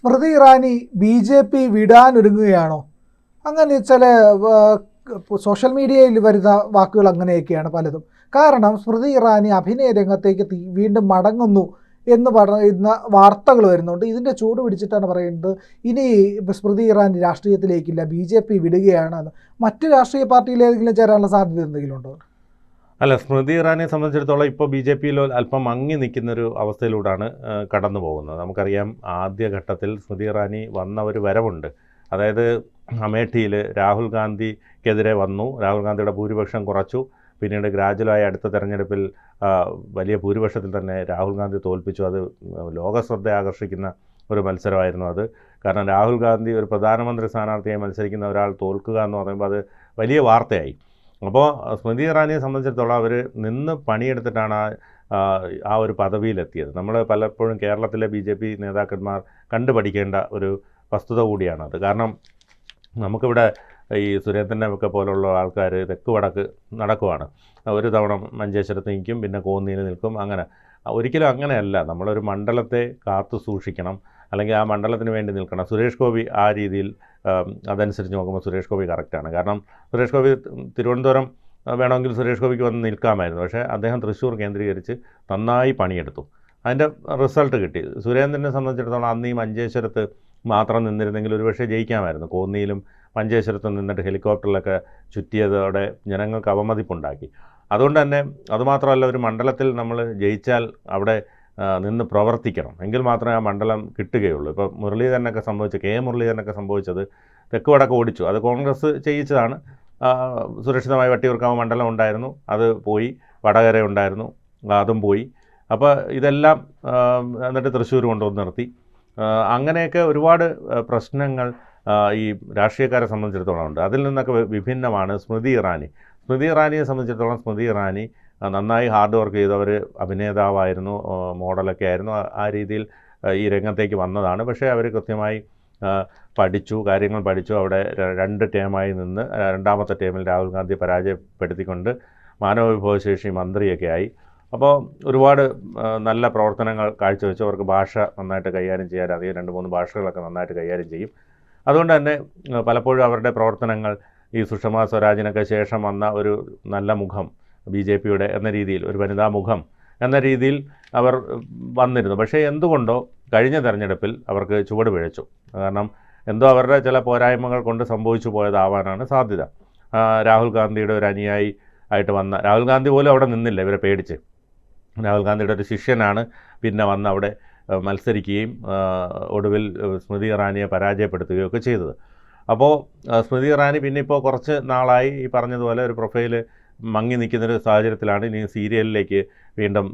Smriti Irani B J P വിടാനൊരുങ്ങുകയാണോ അങ്ങനെ ചില social മീഡിയയിൽ വരുന്ന വാക്കുകൾ അങ്ങനെയൊക്കെയാണ് പലതും. കാരണം സ്മൃതി ഇറാനി അഭിനയ രംഗത്തേക്ക് വീണ്ടും മടങ്ങുന്നു എന്ന് പറയുന്ന വാർത്തകൾ വരുന്നുണ്ട്. ഇതിന്റെ ചൂട് പിടിച്ചിട്ടാണ് പറയുന്നത് ഇനി സ്മൃതി ഇറാനി രാഷ്ട്രീയത്തിലേക്കില്ല ബി ജെ പി വിടുകയാണെന്ന് മറ്റ് രാഷ്ട്രീയ പാർട്ടിയിലേതെങ്കിലും ചേരാനുള്ള സാധ്യത എന്തെങ്കിലും ഉണ്ടോ? അല്ല സ്മൃതി ഇറാനെ സംബന്ധിച്ചിടത്തോളം ഇപ്പോൾ ബി ജെ പിയിൽ അല്പം മങ്ങി നിൽക്കുന്നൊരു അവസ്ഥയിലൂടെയാണ് കടന്നു പോകുന്നത് നമുക്കറിയാം ആദ്യഘട്ടത്തിൽ സ്മൃതി ഇറാനി വന്ന ഒരു വരവുണ്ട്. അതായത് അമേഠിയിൽ രാഹുൽ ഗാന്ധിക്കെതിരെ വന്നു. രാഹുൽ ഗാന്ധിയുടെ ഭൂരിപക്ഷം കുറച്ചു. പിന്നീട് ഗ്രാജുവലായി അടുത്ത തെരഞ്ഞെടുപ്പിൽ വലിയ ഭൂരിപക്ഷത്തിൽ തന്നെ രാഹുൽ ഗാന്ധി തോൽപ്പിച്ചു. അത് ലോക ലോകശ്രദ്ധ ആകർഷിക്കുന്ന ഒരു മത്സരമായിരുന്നു അത്. കാരണം രാഹുൽ ഗാന്ധി ഒരു പ്രധാനമന്ത്രി സ്ഥാനാർത്ഥിയായി മത്സരിക്കുന്ന ഒരാൾ തോൽക്കുക എന്ന് പറയുമ്പോൾ അത് വലിയ വാർത്തയായി. അപ്പോൾ സ്മൃതി ഇറാനിയെ സംബന്ധിച്ചിടത്തോളം അവർ നിന്ന് പണിയെടുത്തിട്ടാണ് ആ ആ, ഒരു പദവിയിലെത്തിയത്. നമ്മൾ പലപ്പോഴും കേരളത്തിലെ ബി ജെ പി നേതാക്കന്മാർ കണ്ടുപഠിക്കേണ്ട ഒരു വസ്തുത കൂടിയാണ് അത്. കാരണം നമുക്കിവിടെ ഈ സുരേന്ദ്രനെ ഒക്കെ പോലുള്ള ആൾക്കാർ തെക്ക് വടക്ക് നടക്കുവാണ്. ഒരു തവണ മഞ്ചേശ്വരത്ത് നിൽക്കും പിന്നെ കോന്നിയിൽ നിൽക്കും അങ്ങനെ. ഒരിക്കലും അങ്ങനെയല്ല. നമ്മളൊരു മണ്ഡലത്തെ കാത്തു സൂക്ഷിക്കണം. അല്ലെങ്കിൽ ആ മണ്ഡലത്തിന് വേണ്ടി നിൽക്കണം. സുരേഷ് ഗോപി ആ രീതിയിൽ അതനുസരിച്ച് നോക്കുമ്പോൾ സുരേഷ് ഗോപി കറക്റ്റാണ് കാരണം സുരേഷ് ഗോപി തിരുവനന്തപുരം വേണമെങ്കിൽ സുരേഷ് ഗോപിക്ക് വന്ന് നിൽക്കാമായിരുന്നു. പക്ഷേ അദ്ദേഹം തൃശ്ശൂർ കേന്ദ്രീകരിച്ച് നന്നായി പണിയെടുത്തു. അതിന്റെ റിസൾട്ട് കിട്ടി. സുരേന്ദ്രനെ സംബന്ധിച്ചിടത്തോളം അന്ന് ഈ മഞ്ചേശ്വരത്ത് മാത്രം നിന്നിരുന്നെങ്കിൽ ഒരുപക്ഷെ ജയിക്കാമായിരുന്നു. കോന്നിയിലും മഞ്ചേശ്വരത്തും നിന്നിട്ട് ഹെലികോപ്റ്ററിലൊക്കെ ചുറ്റിയതോടെ ജനങ്ങൾക്ക് അവമതിപ്പുണ്ടാക്കി. അതുകൊണ്ട് തന്നെ അതുമാത്രമല്ല ഒരു മണ്ഡലത്തിൽ നമ്മൾ ജയിച്ചാൽ അവിടെ നിന്ന് പ്രവർത്തിക്കണം. എങ്കിൽ മാത്രമേ ആ മണ്ഡലം കിട്ടുകയുള്ളൂ. ഇപ്പോൾ മുരളീധരനൊക്കെ സംഭവിച്ച കെ മുരളീധരനൊക്കെ സംഭവിച്ചത് തെക്ക് വടക്ക് ഓടിച്ചു. അത് കോൺഗ്രസ് ചെയ്യിച്ചതാണ്. സുരക്ഷിതമായി വട്ടിയൂർക്കാവ് മണ്ഡലം ഉണ്ടായിരുന്നു. അത് പോയി. വടകര ഉണ്ടായിരുന്നു. അതും പോയി. അപ്പോൾ ഇതെല്ലാം എന്നിട്ട് തൃശ്ശൂർ കൊണ്ടുവന്ന് നിർത്തി. അങ്ങനെയൊക്കെ ഒരുപാട് പ്രശ്നങ്ങൾ ഈ രാഷ്ട്രീയക്കാരെ സംബന്ധിച്ചിടത്തോളം ഉണ്ട്. അതിൽ നിന്നൊക്കെ വിഭിന്നമാണ് സ്മൃതി ഇറാനി. സ്മൃതി ഇറാനിയെ സംബന്ധിച്ചിടത്തോളം സ്മൃതി ഇറാനി നന്നായി ഹാർഡ് വർക്ക് ചെയ്തവർ അഭിനേതാവായിരുന്നു മോഡലൊക്കെ ആയിരുന്നു. ആ- ആ രീതിയിൽ ഈ രംഗത്തേക്ക് വന്നതാണ്. പക്ഷേ അവർ കൃത്യമായി പഠിച്ചു കാര്യങ്ങൾ പഠിച്ചു. അവിടെ രണ്ട് ടേമായി നിന്ന് രണ്ടാമത്തെ ടേമിൽ രാഹുൽ ഗാന്ധി പരാജയപ്പെടുത്തിക്കൊണ്ട് മാനവവിഭവശേഷി മന്ത്രിയൊക്കെ ആയി. അപ്പോൾ ഒരുപാട് നല്ല പ്രവർത്തനങ്ങൾ കാഴ്ചവെച്ചു. അവർക്ക് ഭാഷ നന്നായിട്ട് കൈകാര്യം ചെയ്യാൻ അറിയാം. രണ്ട് മൂന്ന് ഭാഷകളൊക്കെ നന്നായിട്ട് കൈകാര്യം ചെയ്യും. അതുകൊണ്ട് തന്നെ പലപ്പോഴും അവരുടെ പ്രവർത്തനങ്ങൾ ഈ സുഷമ സ്വരാജിനൊക്കെ ശേഷം വന്ന ഒരു നല്ല മുഖം ബി ജെ പിയുടെ എന്ന രീതിയിൽ ഒരു വനിതാ മുഖം എന്ന രീതിയിൽ അവർ വന്നിരുന്നു. പക്ഷേ എന്തുകൊണ്ടോ കഴിഞ്ഞ തെരഞ്ഞെടുപ്പിൽ അവർക്ക് ചുവട് പിഴച്ചു. കാരണം എന്തോ അവരുടെ ചില പോരായ്മകൾ കൊണ്ട് സംഭവിച്ചു പോയതാവാനാണ് സാധ്യത. രാഹുൽ ഗാന്ധിയുടെ ഒരു അനുയായി ആയിട്ട് വന്ന രാഹുൽ ഗാന്ധി പോലും അവിടെ നിന്നില്ല ഇവരെ പേടിച്ച്. രാഹുൽ ഗാന്ധിയുടെ ഒരു ശിഷ്യനാണ് പിന്നെ വന്ന് അവിടെ മത്സരിക്കുകയും ഒടുവിൽ സ്മൃതി ഇറാനിയെ പരാജയപ്പെടുത്തുകയും ഒക്കെ ചെയ്തത്. അപ്പോൾ സ്മൃതി ഇറാനി പിന്നെ ഇപ്പോൾ കുറച്ച് നാളായി ഈ പറഞ്ഞതുപോലെ ഒരു പ്രൊഫൈൽ മങ്ങി നിൽക്കുന്നൊരു സാഹചര്യത്തിലാണ് ഇനി സീരിയലിലേക്ക് വീണ്ടും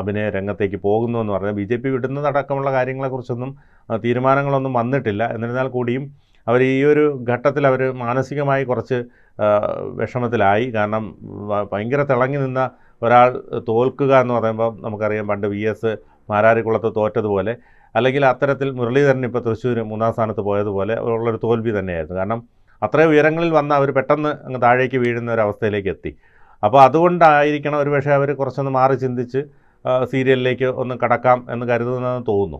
അഭിനയ രംഗത്തേക്ക് പോകുന്നു എന്ന് പറഞ്ഞാൽ ബി ജെ പി വിടുന്നതടക്കമുള്ള കാര്യങ്ങളെക്കുറിച്ചൊന്നും തീരുമാനങ്ങളൊന്നും വന്നിട്ടില്ല. എന്നിരുന്നാൽ കൂടിയും അവർ ഈ ഒരു ഘട്ടത്തിൽ അവർ മാനസികമായി കുറച്ച് വിഷമത്തിലായി. കാരണം ഭയങ്കര തിളങ്ങി നിന്ന ഒരാൾ തോൽക്കുക എന്ന് പറയുമ്പോൾ നമുക്കറിയാം പണ്ട് വി എസ് മാരാരിക്കുളത്ത് തോറ്റതുപോലെ. അല്ലെങ്കിൽ അത്തരത്തിൽ മുരളീധരൻ ഇപ്പോൾ തൃശ്ശൂർ മൂന്നാം സ്ഥാനത്ത് പോയതുപോലെ ഉള്ളൊരു തോൽവി തന്നെയായിരുന്നു. കാരണം അത്രയും ഉയരങ്ങളിൽ വന്ന അവർ പെട്ടെന്ന് അങ്ങ് താഴേക്ക് വീഴുന്ന ഒരു അവസ്ഥയിലേക്ക് എത്തി. അപ്പോൾ അതുകൊണ്ടായിരിക്കണം ഒരുപക്ഷെ അവർ കുറച്ചൊന്ന് മാറി ചിന്തിച്ച് സീരിയലിലേക്ക് ഒന്ന് കടക്കാം എന്ന് കരുതുന്നതെന്ന് തോന്നുന്നു.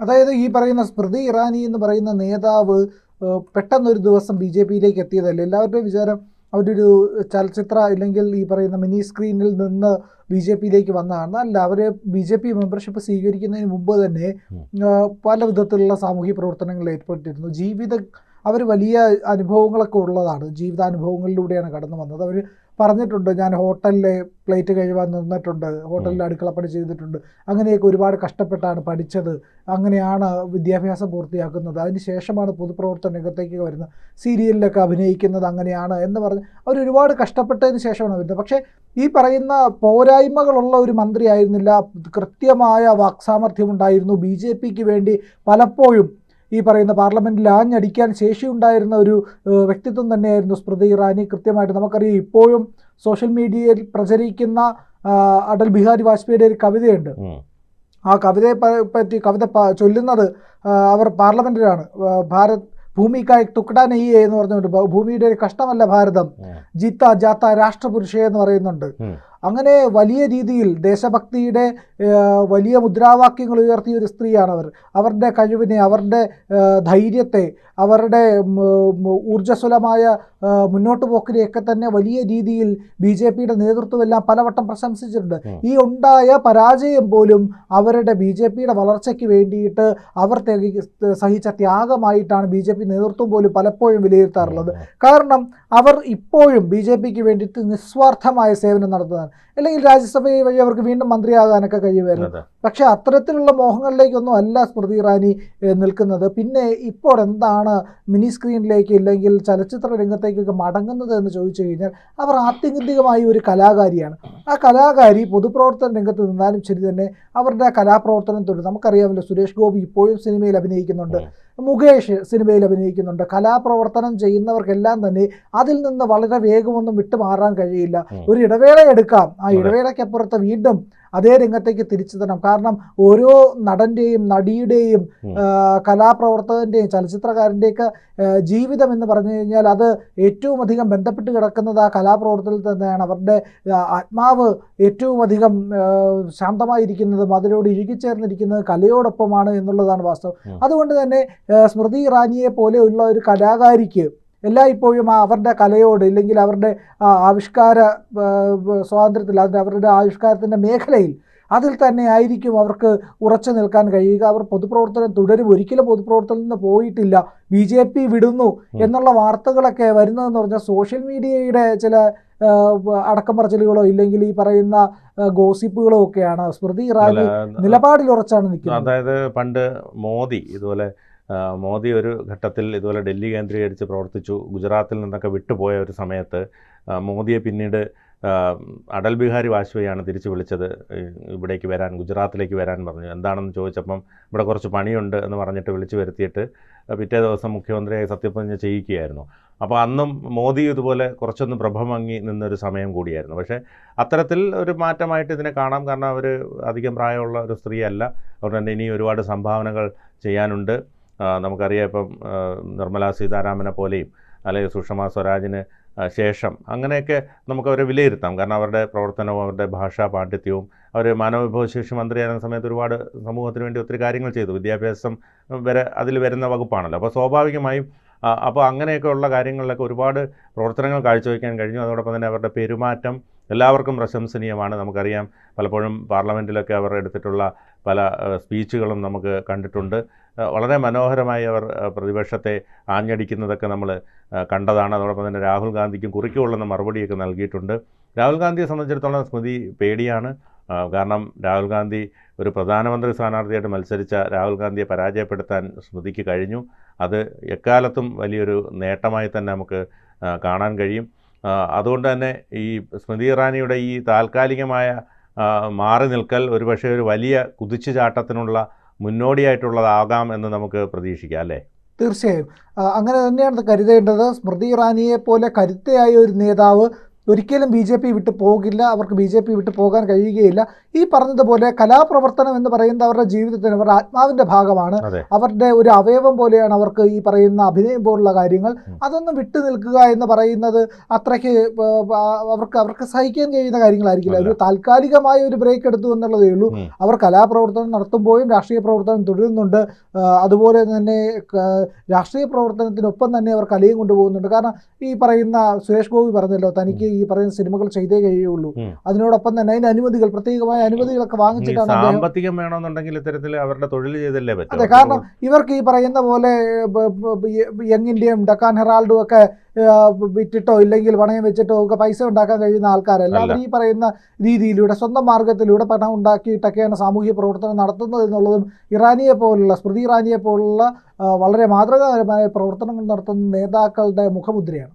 അതായത് ഈ പറയുന്ന സ്മൃതി ഇറാനി എന്ന് പറയുന്ന നേതാവ് പെട്ടെന്ന് പെട്ടെന്നൊരു ദിവസം ബി ജെ പിയിലേക്ക് എത്തിയതല്ല? എല്ലാവരുടെയും വിചാരം അവരൊരു ചലച്ചിത്ര ഇല്ലെങ്കിൽ ഈ പറയുന്ന മിനി സ്ക്രീനിൽ നിന്ന് ബി ജെ പിയിലേക്ക് വന്നതാണ്. അല്ല അവർ ബി ജെ പി മെമ്പർഷിപ്പ് സ്വീകരിക്കുന്നതിന് മുമ്പ് തന്നെ പല വിധത്തിലുള്ള സാമൂഹ്യ പ്രവർത്തനങ്ങളിൽ ഏർപ്പെട്ടിരുന്നു. ജീവിത അവർ വലിയ അനുഭവങ്ങളൊക്കെ ഉള്ളതാണ്. ജീവിതാനുഭവങ്ങളിലൂടെയാണ് കടന്നു വന്നത്. അവർ പറഞ്ഞിട്ടുണ്ട് ഞാൻ ഹോട്ടലിലെ പ്ലേറ്റ് കഴിവാൻ നിന്നിട്ടുണ്ട് ഹോട്ടലിൽ അടുക്കളപ്പണി ചെയ്തിട്ടുണ്ട്. അങ്ങനെയൊക്കെ ഒരുപാട് കഷ്ടപ്പെട്ടാണ് പഠിച്ചത്. അങ്ങനെയാണ് വിദ്യാഭ്യാസം പൂർത്തിയാക്കുന്നത്. അതിന് ശേഷമാണ് പൊതുപ്രവർത്തന രംഗത്തേക്ക് വരുന്നത്. സീരിയലിലൊക്കെ അഭിനയിക്കുന്നത് അങ്ങനെയാണ് എന്ന് പറഞ്ഞ് അവർ ഒരുപാട് കഷ്ടപ്പെട്ടതിന് ശേഷമാണ് വരുന്നത്. പക്ഷേ ഈ പറയുന്ന പോരായ്മകളുള്ള ഒരു മന്ത്രിയായിരുന്നില്ല കൃത്യമായ വാക്സാമർഥ്യമുണ്ടായിരുന്നു ബി ജെ പിക്ക് വേണ്ടി പലപ്പോഴും ഈ പറയുന്ന പാർലമെന്റിൽ ആഞ്ഞടിക്കാൻ ശേഷിയുണ്ടായിരുന്ന ഒരു വ്യക്തിത്വം തന്നെയായിരുന്നു സ്മൃതി ഇറാനി. കൃത്യമായിട്ട് നമുക്കറിയാം ഇപ്പോഴും സോഷ്യൽ മീഡിയയിൽ പ്രചരിക്കുന്ന അടൽ ബിഹാരി വാജ്പേയിയുടെ ഒരു കവിതയുണ്ട്. ആ കവിതയെ പറ്റി കവിത ചൊല്ലുന്നത് അവർ പാർലമെന്റിലാണ്. ഭാരത് ഭൂമിക്കായി തുക്കടാ നെയ്യേ എന്ന് പറഞ്ഞുകൊണ്ട് ഭൂമിയുടെ ഒരു കഷ്ടമല്ല ഭാരതം. ജിത്ത ജാത്ത രാഷ്ട്രപുരുഷ എന്ന് പറയുന്നുണ്ട്. അങ്ങനെ വലിയ രീതിയിൽ ദേശഭക്തിയുടെ വലിയ മുദ്രാവാക്യങ്ങൾ ഉയർത്തിയ ഒരു സ്ത്രീയാണ് അവർ അവരുടെ കഴിവിനെ അവരുടെ ധൈര്യത്തെ അവരുടെ ഊർജസ്വലമായ മുന്നോട്ട് പോക്കിനെയൊക്കെ തന്നെ വലിയ രീതിയിൽ ബി ജെ പിയുടെ നേതൃത്വമെല്ലാം പലവട്ടം പ്രശംസിച്ചിട്ടുണ്ട്. ഈ ഉണ്ടായ പരാജയം പോലും അവരുടെ ബി ജെ പിയുടെ വളർച്ചയ്ക്ക് വേണ്ടിയിട്ട് അവർ സഹിച്ച ത്യാഗമായിട്ടാണ് ബി ജെ പി നേതൃത്വം പോലും പലപ്പോഴും വിലയിരുത്താറുള്ളത്. കാരണം അവർ ഇപ്പോഴും ബി ജെ പിക്ക് വേണ്ടിയിട്ട് നിസ്വാർത്ഥമായ സേവനം നടത്തുന്നതാണ്. അല്ലെങ്കിൽ രാജ്യസഭയിൽ വഴി അവർക്ക് വീണ്ടും മന്ത്രിയാകാനൊക്കെ കഴിയുമായിരുന്നു. പക്ഷേ അത്തരത്തിലുള്ള മോഹങ്ങളിലേക്കൊന്നും അല്ല സ്മൃതി ഇറാനി നിൽക്കുന്നത്. പിന്നെ ഇപ്പോൾ എന്താണ് മിനി സ്ക്രീനിലേക്ക് ഇല്ലെങ്കിൽ ചലച്ചിത്ര രംഗത്തേക്കൊക്കെ മടങ്ങുന്നത് എന്ന് ചോദിച്ചു കഴിഞ്ഞാൽ അവർ ആത്യന്തികമായി ഒരു കലാകാരിയാണ്. ആ കലാകാരി പൊതുപ്രവർത്തന രംഗത്ത് നിന്നാലും ശരി തന്നെ അവരുടെ കലാപ്രവർത്തനം തുടരും നമുക്കറിയാമല്ലോ സുരേഷ് ഗോപി ഇപ്പോഴും സിനിമയിൽ അഭിനയിക്കുന്നുണ്ട്. മുകേഷ് സിനിമയിൽ അഭിനയിക്കുന്നുണ്ട്. കലാപ്രവർത്തനം ചെയ്യുന്നവർക്കെല്ലാം തന്നെ അതിൽ നിന്ന് വളരെ വേഗമൊന്നും വിട്ടുമാറാൻ കഴിയില്ല. ഒരു ഇടവേള എടുക്കാം. ആ. ഇടവേളയ്ക്കപ്പുറത്ത് വീണ്ടും അതേ രംഗത്തേക്ക് തിരിച്ചു തരണം. കാരണം ഓരോ നടന്റെയും നടിയുടെയും കലാപ്രവർത്തകന്റെയും ചലച്ചിത്രകാരന്റെയൊക്കെ ജീവിതം എന്ന് പറഞ്ഞു കഴിഞ്ഞാൽ അത് ഏറ്റവും അധികം ബന്ധപ്പെട്ട് കിടക്കുന്നത് ആ കലാപ്രവർത്തനത്തിൽ തന്നെയാണ്. അവരുടെ ആത്മാവ് ഏറ്റവും അധികം ശാന്തമായിരിക്കുന്നതും അതിനോട് ഇഴുകിച്ചേർന്നിരിക്കുന്നത് കലയോടൊപ്പമാണ് എന്നുള്ളതാണ് വാസ്തവം. അതുകൊണ്ട് തന്നെ സ്മൃതി ഇറാനിയെ ഉള്ള ഒരു കലാകാരിക്ക് എല്ലായ്പ്പോഴും ഇപ്പോഴും അവരുടെ കലയോട് ഇല്ലെങ്കിൽ അവരുടെ ആവിഷ്കാര സ്വാതന്ത്ര്യത്തിൽ അതിന്റെ അവരുടെ ആവിഷ്കാരത്തിന്റെ മേഖലയിൽ അതിൽ തന്നെ ആയിരിക്കും അവർക്ക് ഉറച്ചു നിൽക്കാൻ കഴിയുക. അവർ പൊതുപ്രവർത്തനം തുടരും. ഒരിക്കലും പൊതുപ്രവർത്തനം നിന്ന് പോയിട്ടില്ല. ബി ജെ പി വിടുന്നു എന്നുള്ള വാർത്തകളൊക്കെ വരുന്നതെന്ന് പറഞ്ഞാൽ സോഷ്യൽ മീഡിയയുടെ ചില അടക്കം പറച്ചിലുകളോ ഇല്ലെങ്കിൽ ഈ പറയുന്ന ഗോസിപ്പുകളോ ഒക്കെയാണ്. സ്മൃതി ഇറാനി നിലപാടിൽ ഉറച്ചാണ് നിൽക്കുന്നത്. അതായത് പണ്ട് മോദി ഇതുപോലെ മോദി ഒരു ഘട്ടത്തിൽ ഇതുപോലെ ഡൽഹി കേന്ദ്രീകരിച്ച് പ്രവർത്തിച്ചു. ഗുജറാത്തിൽ നിന്നൊക്കെ വിട്ടുപോയ ഒരു സമയത്ത് മോദിയെ പിന്നീട് അടൽ ബിഹാരി വാജ്പേയിയാണ് തിരിച്ചു വിളിച്ചത്. ഇവിടേക്ക് വരാൻ ഗുജറാത്തിലേക്ക് വരാൻ പറഞ്ഞു. എന്താണെന്ന് ചോദിച്ചപ്പം ഇവിടെ കുറച്ച് പണിയുണ്ട് എന്ന് പറഞ്ഞിട്ട് വിളിച്ചു വരുത്തിയിട്ട് പിറ്റേ ദിവസം മുഖ്യമന്ത്രിയായി സത്യപ്രതിജ്ഞ ചെയ്യിക്കുകയായിരുന്നു അപ്പോൾ അന്നും മോദി ഇതുപോലെ കുറച്ചൊന്ന് പ്രഭമങ്ങി നിന്നൊരു സമയം കൂടിയായിരുന്നു. പക്ഷേ അത്തരത്തിൽ ഒരു മാറ്റമായിട്ട് ഇതിനെ കാണാം. കാരണം അവർ അധികം പ്രായമുള്ള ഒരു സ്ത്രീയല്ല. അതുകൊണ്ട് തന്നെ ഇനി ഒരുപാട് സംഭാവനകൾ ചെയ്യാനുണ്ട്. നമുക്കറിയാം ഇപ്പം നിർമ്മലാ സീതാരാമനെ പോലെയും അല്ലെങ്കിൽ സുഷമ സ്വരാജിന് ശേഷം അങ്ങനെയൊക്കെ നമുക്ക് അവരെ വിലയിരുത്താം. കാരണം അവരുടെ പ്രവർത്തനവും അവരുടെ ഭാഷാ പാണ്ഡിത്യവും അവർ മാനവവിഭവശേഷി മന്ത്രിയായിരുന്ന സമയത്ത് ഒരുപാട് സമൂഹത്തിന് വേണ്ടി ഒത്തിരി കാര്യങ്ങൾ ചെയ്തു. വിദ്യാഭ്യാസം വരെ അതിൽ വരുന്ന വകുപ്പാണല്ലോ. അപ്പോൾ സ്വാഭാവികമായും അപ്പോൾ അങ്ങനെയൊക്കെ ഉള്ള കാര്യങ്ങളിലൊക്കെ ഒരുപാട് പ്രവർത്തനങ്ങൾ കാഴ്ചവെക്കാൻ കഴിഞ്ഞു. അതോടൊപ്പം തന്നെ അവരുടെ പെരുമാറ്റം എല്ലാവർക്കും പ്രശംസനീയമാണ്. നമുക്കറിയാം പലപ്പോഴും പാർലമെന്റിലൊക്കെ അവർ എടുത്തിട്ടുള്ള പല സ്പീച്ചുകളും നമുക്ക് കണ്ടിട്ടുണ്ട്. വളരെ മനോഹരമായി അവർ പ്രതിപക്ഷത്തെ ആഞ്ഞടിക്കുന്നതൊക്കെ നമ്മൾ കണ്ടതാണ്. അതോടൊപ്പം തന്നെ രാഹുൽ ഗാന്ധിക്കും കുറിക്കുകൊള്ളുന്ന മറുപടിയൊക്കെ നൽകിയിട്ടുണ്ട്. രാഹുൽ ഗാന്ധിയെ സംബന്ധിച്ചിടത്തോളം സ്മൃതി പേടിയാണ്. കാരണം രാഹുൽ ഗാന്ധി ഒരു പ്രധാനമന്ത്രി സ്ഥാനാർത്ഥിയായിട്ട് മത്സരിച്ച രാഹുൽ ഗാന്ധിയെ പരാജയപ്പെടുത്താൻ സ്മൃതിക്ക് കഴിഞ്ഞു. അത് എക്കാലത്തും വലിയൊരു നേട്ടമായി തന്നെ നമുക്ക് കാണാൻ കഴിയും. അതുകൊണ്ട് തന്നെ ഈ സ്മൃതി ഇറാനിയുടെ ഈ താൽക്കാലികമായ മാറി നിൽക്കൽ ഒരുപക്ഷെ ഒരു വലിയ കുതിച്ചുചാട്ടത്തിനുള്ള മുന്നോടിയായിട്ടുള്ളതാകാം എന്ന് നമുക്ക് പ്രതീക്ഷിക്കാം അല്ലേ? തീർച്ചയായും. അങ്ങനെ തന്നെയാണ് കരുതേണ്ടത്. സ്മൃതി ഇറാനിയെ പോലെ കരുത്തയായ ഒരു നേതാവ് ഒരിക്കലും ബി ജെ പി വിട്ട് പോകില്ല അവർക്ക് ബി ജെ പി വിട്ട് പോകാൻ കഴിയുകയില്ല. ഈ പറഞ്ഞതുപോലെ കലാപ്രവർത്തനം എന്ന് പറയുന്നത് അവരുടെ ജീവിതത്തിന് അവരുടെ ആത്മാവിന്റെ ഭാഗമാണ്. അവരുടെ ഒരു അവയവം പോലെയാണ് അവർക്ക് ഈ പറയുന്ന അഭിനയം പോലുള്ള കാര്യങ്ങൾ. അതൊന്നും വിട്ടു നിൽക്കുക എന്ന് പറയുന്നത് അത്രയ്ക്ക് അവർക്ക് അവർക്ക് സഹിക്കാൻ കഴിയുന്ന കാര്യങ്ങളായിരിക്കില്ല. ഒരു താൽക്കാലികമായ ഒരു ബ്രേക്ക് എടുത്തു എന്നുള്ളതേ ഉള്ളൂ. അവർ കലാപ്രവർത്തനം നടത്തുമ്പോഴും രാഷ്ട്രീയ പ്രവർത്തനം തുടരുന്നുണ്ട്. അതുപോലെ തന്നെ രാഷ്ട്രീയ പ്രവർത്തനത്തിനൊപ്പം തന്നെ അവർ കലയും കൊണ്ടുപോകുന്നുണ്ട്. കാരണം ഈ പറയുന്ന സുരേഷ് ഗോപി പറഞ്ഞല്ലോ തനിക്ക് ഈ പറയുന്ന സിനിമകൾ ചെയ്തേ കഴിയുള്ളൂ. അതിനോടൊപ്പം തന്നെ അതിന് അനുമതികൾ പ്രത്യേകമായ അനുമതികളൊക്കെ വാങ്ങിച്ചിട്ടാണ് സാമ്പത്തികം വേണമെന്നുണ്ടെങ്കിൽ ഇത്തരത്തിൽ അവരുടെ തൊഴിൽ ചെയ്തല്ലേ അതെ കാരണം ഇവർക്ക് ഈ പറയുന്ന പോലെ യങ് ഇന്ത്യയും ഡക്കാൻ ഹെറാൾഡും ഒക്കെ വിറ്റിട്ടോ ഇല്ലെങ്കിൽ പണയം വെച്ചിട്ടോ ഒക്കെ പൈസ ഉണ്ടാക്കാൻ കഴിയുന്ന ആൾക്കാരല്ല. അവർ ഈ പറയുന്ന രീതിയിലൂടെ സ്വന്തം മാർഗത്തിലൂടെ പണം ഉണ്ടാക്കിയിട്ടൊക്കെയാണ് സാമൂഹ്യ പ്രവർത്തനം നടത്തുന്നത് എന്നുള്ളതും ഇറാനിയെ പോലുള്ള സ്മൃതി ഇറാനിയെ പോലുള്ള വളരെ മാതൃകാപരമായ പ്രവർത്തനങ്ങൾ നടത്തുന്ന നേതാക്കളുടെ മുഖമുദ്രയാണ്.